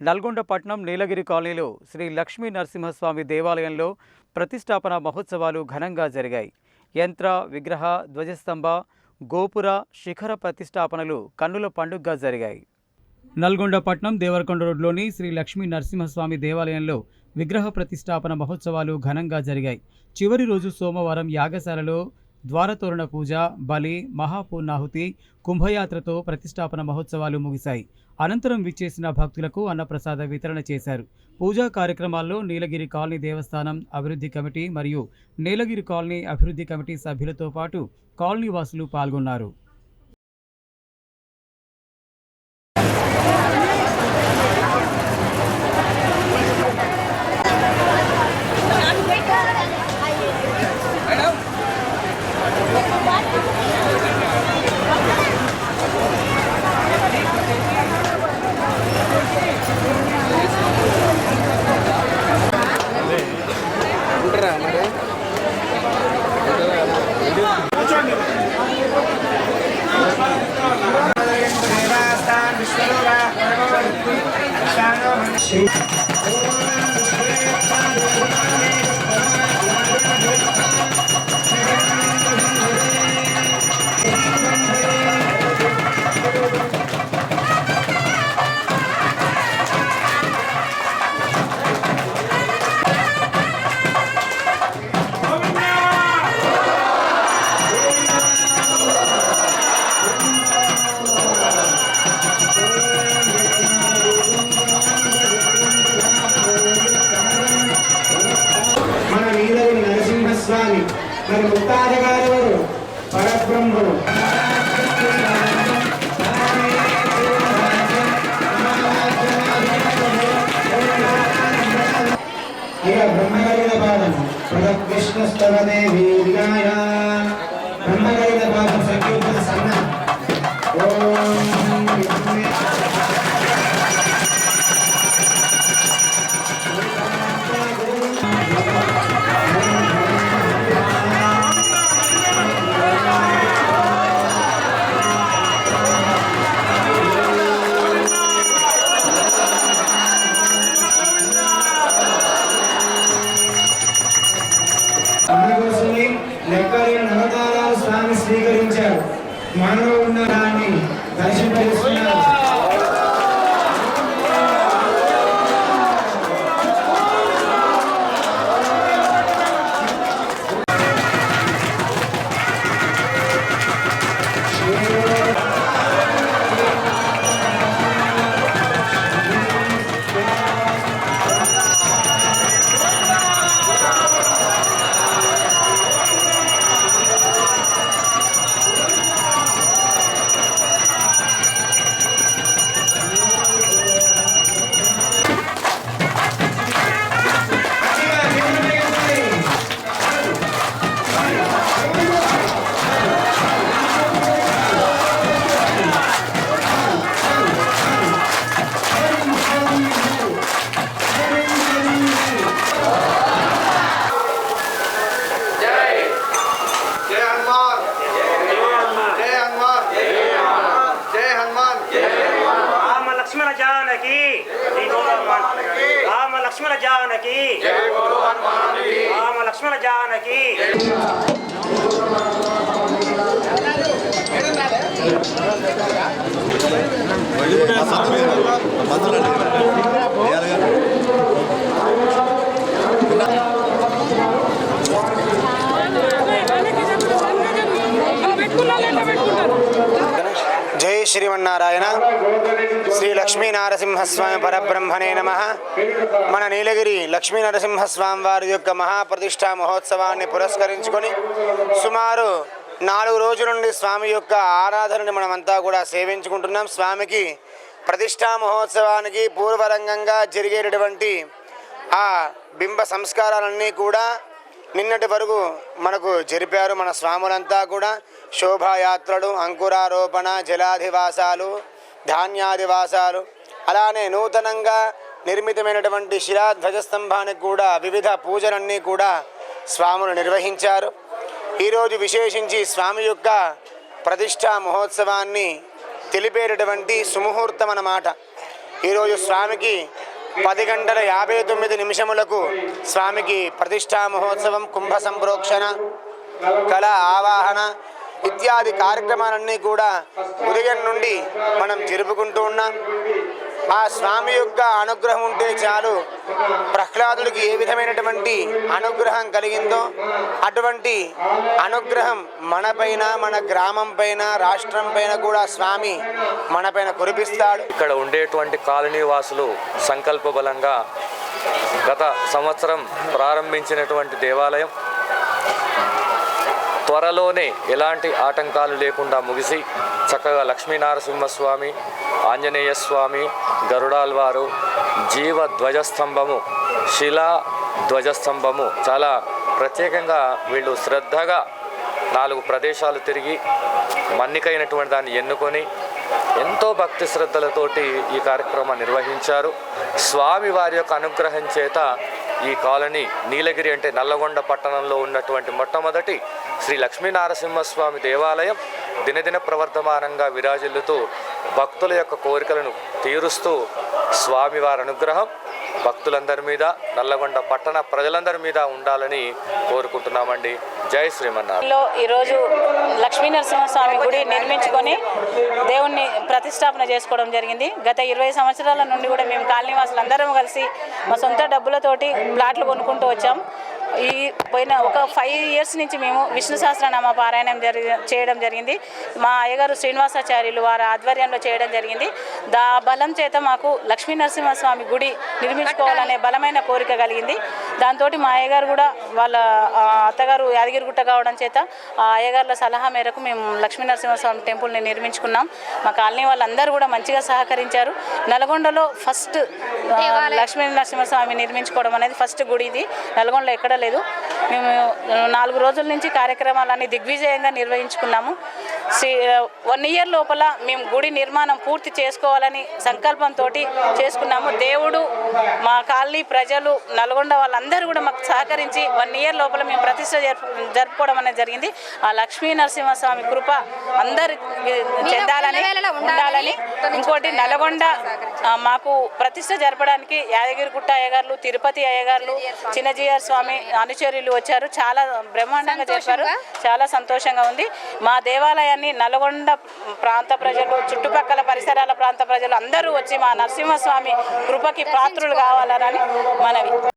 నల్గొండ పట్నం నీలగిరి కాలనీలో శ్రీ లక్ష్మీ నరసింహస్వామి దేవాలయంలో ప్రతిష్టాపన మహోత్సవాలు ఘనంగా జరిగాయి. యంత్ర విగ్రహ ధ్వజస్తంభ గోపుర శిఖర ప్రతిష్టాపనలు కన్నుల పండుగగా జరిగాయి. నల్గొండ పట్నం దేవరకొండ రోడ్లోని శ్రీ లక్ష్మీ నరసింహస్వామి దేవాలయంలో విగ్రహ ప్రతిష్టాపన మహోత్సవాలు ఘనంగా జరిగాయి. చివరి రోజు సోమవారం యాగశాలలో ద్వారతోరణ పూజ బలి మహాపూర్ణాహుతి కుంభయాత్రతో ప్రతిష్టాపన మహోత్సవాలు ముగిశాయి. అనంతరం విచ్చేసిన భక్తులకు అన్నప్రసాద వితరణ చేశారు. పూజా కార్యక్రమాల్లో నీలగిరి కాలనీ దేవస్థానం అభివృద్ధి కమిటీ మరియు నీలగిరి కాలనీ అభివృద్ధి కమిటీ సభ్యులతో పాటు కాలనీ వాసులు పాల్గొన్నారు. మన ശരണദേവി లక్ష్మణ జానకి రామ లక్ష్మణ జానకి రామ లక్ష్మణ జానకి జై శ్రీమన్నారాయణ శ్రీ లక్ష్మీ నారసింహస్వామి పరబ్రహ్మణే నమ. మన నీలగిరి లక్ష్మీ నరసింహస్వామి వారి యొక్క మహాప్రతిష్ఠా మహోత్సవాన్ని పురస్కరించుకొని సుమారు నాలుగు రోజుల నుండి స్వామి యొక్క ఆరాధనని మనమంతా కూడా సేవించుకుంటున్నాం. స్వామికి ప్రతిష్ఠా మహోత్సవానికి పూర్వరంగంగా జరిగేటటువంటి ఆ బింబ సంస్కారాలన్నీ కూడా నిన్నటి వరకు మనకు జరిపారు మన స్వాములంతా కూడా శోభాయాత్రలు అంకురారోపణ జలాధివాసాలు ధాన్యాదివాసాలు అలానే నూతనంగా నిర్మితమైనటువంటి శిలాధ్వజస్తంభానికి కూడా వివిధ పూజలన్నీ కూడా స్వాములు నిర్వహించారు. ఈరోజు విశేషించి స్వామి యొక్క ప్రతిష్టా మహోత్సవాన్ని తెలిపేటటువంటి సుముహూర్తం అన్నమాట ఈరోజు స్వామికి పది గంటల యాభై తొమ్మిది నిమిషములకు స్వామికి ప్రతిష్టా మహోత్సవం కుంభ సంప్రోక్షణ కళ ఆవాహన ఇత్యాది కార్యక్రమాలన్నీ కూడా ఉదయం నుండి మనం జరుపుకుంటూ ఉన్నాం. ఆ స్వామి యొక్క అనుగ్రహం ఉంటే చాలు. ప్రహ్లాదుడికి ఏ విధమైనటువంటి అనుగ్రహం కలిగిందో అటువంటి అనుగ్రహం మనపైన మన గ్రామం పైన రాష్ట్రం పైన కూడా స్వామి మనపైన కురిపిస్తాడు. ఇక్కడ ఉండేటువంటి కాలనీ వాసులు సంకల్ప బలంగా గత సంవత్సరం ప్రారంభించినటువంటి దేవాలయం త్వరలోనే ఎలాంటి ఆటంకాలు లేకుండా ముగిసి చక్కగా లక్ష్మీనరసింహస్వామి ఆంజనేయ స్వామి గరుడాల్వారు జీవ ధ్వజస్తంభము శిలా ధ్వజస్తంభము చాలా ప్రత్యేకంగా వీళ్ళు శ్రద్ధగా నాలుగు ప్రదేశాలు తిరిగి మన్నికైనటువంటి దాన్ని ఎన్నుకొని ఎంతో భక్తి శ్రద్ధలతోటి ఈ కార్యక్రమం నిర్వహించారు. స్వామి వారి యొక్క అనుగ్రహం చేత ఈ కాలనీ నీలగిరి అంటే నల్లగొండ పట్టణంలో ఉన్నటువంటి మొట్టమొదటి శ్రీ లక్ష్మీనరసింహస్వామి దేవాలయం దినదిన ప్రవర్ధమానంగా విరాజిల్లుతూ భక్తుల యొక్క కోరికలను తీరుస్తూ స్వామివారి అనుగ్రహం భక్తులందరి మీద నల్లగొండ పట్టణ ప్రజలందరి మీద ఉండాలని కోరుకుంటున్నామండి. జై శ్రీమన్నారాయణ. ఈరోజు లక్ష్మీ నరసింహస్వామి గుడి నిర్మించుకొని దేవుణ్ణి ప్రతిష్టాపన చేసుకోవడం జరిగింది. గత ఇరవై సంవత్సరాల నుండి కూడా మేము కాలనీవాసులు అందరం కలిసి మా సొంత డబ్బులతోటి ప్లాట్లు కొనుక్కుంటూ వచ్చాం. ఈ పోయిన ఒక ఫైవ్ ఇయర్స్ నుంచి మేము విష్ణు సహస్రనామ పారాయణం జరిగి చేయడం జరిగింది. మా అయ్యగారు శ్రీనివాసాచార్యులు వారి ఆధ్వర్యంలో చేయడం జరిగింది. దా బలం చేత మాకు లక్ష్మీ నరసింహస్వామి గుడి నిర్మించుకోవాలనే బలమైన కోరిక కలిగింది. దాంతో మా అయ్యగారు కూడా వాళ్ళ అత్తగారు యాదగిరిగుట్ట కావడం చేత ఆ అయ్యగారుల సలహా మేరకు మేము లక్ష్మీ నరసింహస్వామి టెంపుల్ని నిర్మించుకున్నాం. మా కాలనీ వాళ్ళందరూ కూడా మంచిగా సహకరించారు. నల్గొండలో ఫస్ట్ లక్ష్మీ నరసింహస్వామి నిర్మించుకోవడం అనేది ఫస్ట్ గుడి ఇది. నల్గొండలో ఎక్కడ లేదు. మేము నాలుగు రోజుల నుంచి కార్యక్రమాలన్నీ దిగ్విజయంగా నిర్వహించుకున్నాము. శ్రీ వన్ ఇయర్ లోపల మేము గుడి నిర్మాణం పూర్తి చేసుకోవాలని సంకల్పంతో చేసుకున్నాము. దేవుడు మా కాలనీ ప్రజలు నల్గొండ వాళ్ళందరూ కూడా మాకు సహకరించి వన్ ఇయర్ లోపల మేము ప్రతిష్ట జరుపు జరుపుకోవడం అనేది జరిగింది. ఆ లక్ష్మీ నరసింహస్వామి కృప అందరి చెందాలని ఉండాలని ఇంకోటి నల్గొండ మాకు ప్రతిష్ట జరపడానికి యాదగిరిగుట్ట అయ్యగారులు తిరుపతి అయ్యగారులు చిన్నజీఆర్ స్వామి అనుచరులు వచ్చారు. చాలా బ్రహ్మాండంగా చేశారు. చాలా సంతోషంగా ఉంది. మా దేవాలయాన్ని నల్గొండ ప్రాంత ప్రజలు చుట్టుపక్కల పరిసరాల ప్రాంత ప్రజలు అందరూ వచ్చి మా నరసింహస్వామి కృపకి పాత్రులు కావాలని మనవి.